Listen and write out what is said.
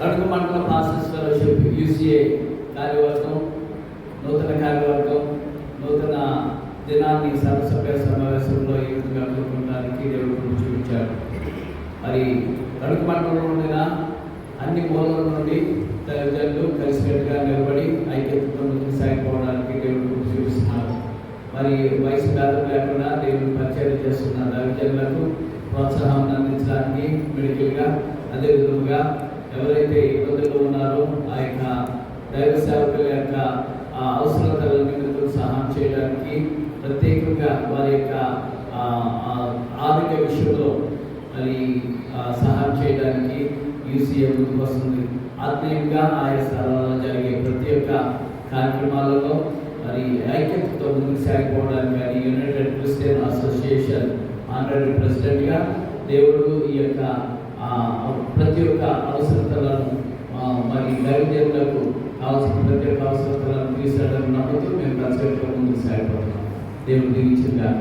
మండల pastors fellowship యూసీఏ కార్యవర్గం నూతన కార్యవర్గం నూతన దినాన్ని సర్వసభ్య సమావేశంలో ఈ విధంగా కోరుకోవడానికి దేవుడు చూపించాడు. మరి తణుకు మండలంలో ఉండిన అన్ని మూలల నుండి తల్లిదండ్రులు కలిసికట్టుగా నిలబడి ఐక్యతతో ముందుకు సాగిపోవడానికి దేవుడు చూపిస్తున్నారు మరి వయసు భేదం లేకుండా దేవుని పరిచయం చేస్తున్న దళితులకు ప్రోత్సాహం అందించడానికి మెడికల్గా అదే విధముగా ఎవరైతే ఇబ్బందులు ఉన్నారో ఆ యొక్క దైవ సేవకుల యొక్క ఆ అవసరతల సహాయం చేయడానికి ప్రత్యేకంగా వారి యొక్క ఆ, ఆర్థిక విషయంలో మరి సహాయం చేయడానికి యూసీఏ ముందుకు వస్తుంది. ఆత్మీయంగా ఆయా స్థలాల్లో జరిగే ప్రతి ఒక్క కార్యక్రమాలలో మరి ఐక్యతతో ముందుకు సాగిపోవడానికి కానీ యునైటెడ్ క్రిస్టియన్ అసోసియేషన్ ఆనరీ ప్రెసిడెంట్గా దేవుడు ఈ యొక్క ఆ, ప్రతి ఒక్క అవసరం ఆ, మరి దైవజనులకు కావాల్సిన ప్రతి ఒక్క అవసరతలను తీర్చడం నమ్ముతూ మేము కలిసి ముందుకు సాగిపోతున్నాం. దేవుడు దీవించిందాక